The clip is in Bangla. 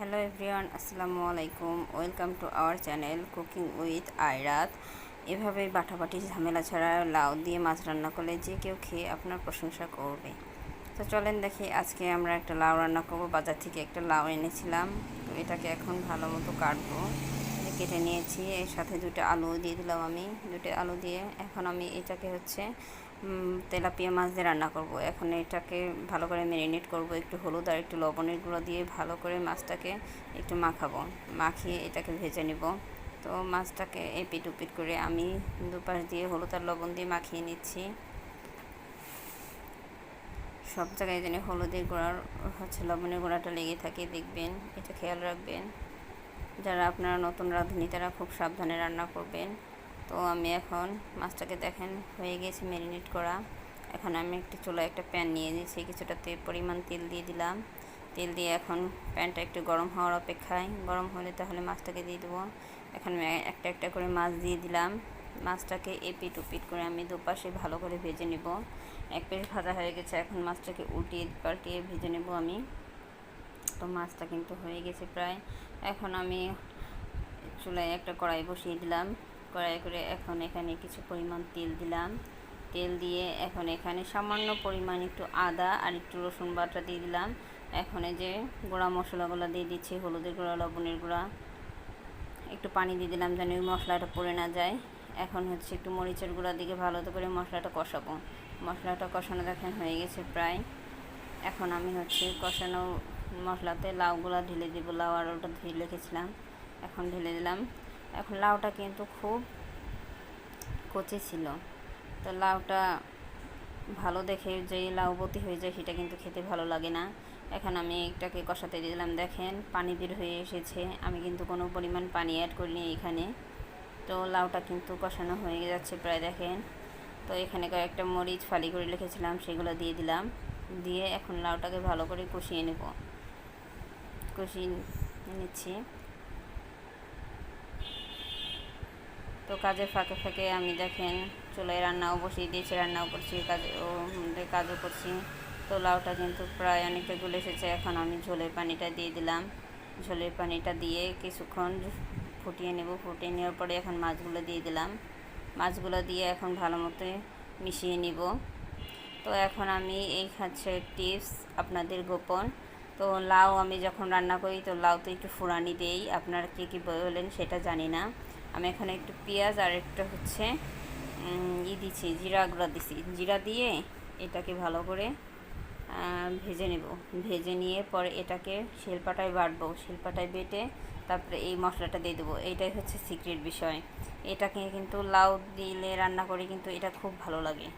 হ্যালো এভরিওয়ান, আসসালামু আলাইকুম। Welcome to our channel cooking with Ayrat. এভাবে বাটাবাটি, ঝামেলা ছাড়া, লাউ দিয়ে মাছ রান্না করলে যে কেউ খেয়ে আপনার প্রশংসা করবে। তো চলেন দেখি, আজকে আমরা একটা লাউ রান্না করব। বাজার থেকে একটা লাউ এনেছিলাম। তো এটাকে এখন ভালো মতো কাটবো। কেটে নিয়েছি। এর সাথে দুটো আলু দিয়ে দিলাম আমি। দুটো আলু দিয়ে এখন আমি এটাকে হচ্ছে তেলাপিয়া মাছ দিয়ে রান্না করব। এখন এটাকে ভালো করে ম্যারিনেট করব। একটু হলুদ আর একটু লবণের গুঁড়ো দিয়ে ভালো করে মাছটাকে একটু মাখাবো। মাখিয়ে এটাকে ভেজে নিব। তো মাছটাকে এপিট উপিট করে আমি দুপাশ দিয়ে হলুদ আর লবণ দিয়ে মাখিয়ে নিচ্ছি। সব জায়গায় যেন হলুদের গুঁড়ার, হচ্ছে লবণের গুঁড়াটা লেগে থাকে, দেখবেন। এটা খেয়াল রাখবেন। যারা আপনারা নতুন রাঁধুনি, তারা খুব সাবধানে রান্না করবেন। তো আমি এখন মাছটাকে দেখেন, হয়ে গেছে ম্যারিনেট করা। এখন আমি একটা চুলায় একটা প্যান নিয়ে নিয়েছি, কিছুটা তে পরিমাণ তেল দিয়ে দিলাম। তেল দিয়ে এখন প্যানটা একটু গরম হওয়ার অপেক্ষায়। গরম হলে তাহলে মাছটাকে দিয়ে দেবো। এখন একটা একটা করে মাছ দিয়ে দিলাম। মাছটাকে এপিট উপিট করে আমি দুপাশে ভালো করে ভেজে নেব। এক পিস ভাজা হয়ে গেছে, এখন মাছটাকে উল্টিয়ে পাল্টিয়ে ভেজে নেব আমি। তো মাছটা কিন্তু হয়ে গেছে প্রায়। এখন আমি চুলায় একটা কড়াই বসিয়ে দিলাম। কড়াই করে এখন এখানে কিছু পরিমাণ তেল দিলাম। তেল দিয়ে এখন এখানে সামান্য পরিমাণ একটু আদা আর একটু রসুন বাটা দিয়ে দিলাম। এখন যে গুঁড়া মশলাগুলো দিয়ে দিচ্ছি, হলুদের গুঁড়া, লবণের গুঁড়া। একটু পানি দিয়ে দিলাম যেন ওই মশলাটা পড়ে না যায়। এখন হচ্ছে একটু মরিচের গুঁড়া দিকে ভালো করে মশলাটা কষাবো। মশলাটা কষানো দেখেন হয়ে গেছে প্রায়। এখন আমি হচ্ছে কষানো মশলাতে লাউগুলো ঢেলে দিব, লাউ আর ওটা ধুয়ে রেখেছিলাম, এখন ঢেলে দিলাম। এখন লাউটা কিন্তু খুব কচি ছিল, তো লাউটা ভালো দেখে যেই লাউবতি হয়ে যায় সেটা কিন্তু খেতে ভালো লাগে না। এখন আমি এটাকে কষাতে দিলাম, দেখেন পানি বের হয়ে এসেছে, আমি কিন্তু কোনো পরিমাণ পানি অ্যাড করিনি এখানে। তো লাউটা কিন্তু কষানো হয়ে যাচ্ছে প্রায়, দেখেন। তো এখানে কয়েকটা মরিচ ফালি করে রেখেছিলাম, সেগুলো দিয়ে দিলাম, দিয়ে এখন লাউটাকে ভালো করে কষিয়ে নেব। কষিয়ে নিচ্ছি তো কাজের ফাঁকে ফাঁকে আমি দেখেন চুলায় রান্নাও বসিয়ে দিয়েছি, রান্নাও করছি, কাজে ও কাজও করছি। তো লাউটা কিন্তু প্রায় অনেকটা গলে এসেছে, এখন আমি ঝোলের পানিটা দিয়ে দিলাম। ঝোলের পানিটা দিয়ে কিছুক্ষণ ফুটিয়ে নেব। ফুটিয়ে নেওয়ার পরে এখন মাছগুলো দিয়ে দিলাম। মাছগুলো দিয়ে এখন ভালো মতো মিশিয়ে নিব। তো এখন আমি এই হচ্ছে টিপস আপনাদের গোপন। তো লাউ আমি যখন রান্না করি, তো লাউ তো একটু ফুরানি দেই আপনারা কী কী বলেন সেটা জানি না। আমি এখানে একটু পেঁয়াজ আর একটা হচ্ছে ই দিচ্ছি জিরা গুঁড়া দিছি। জিরা দিয়ে এটাকে ভালো করে ভেজে নেব। ভেজে নিয়ে পরে এটাকে শিলপাটায় বাটবো। শিলপাটায় বেটে তারপরে এই মশলাটা দিয়ে দেবো। এইটাই হচ্ছে সিক্রেট বিষয়। এটাকে কিন্তু লাউ দিলে রান্না করে কিন্তু এটা খুব ভালো লাগে।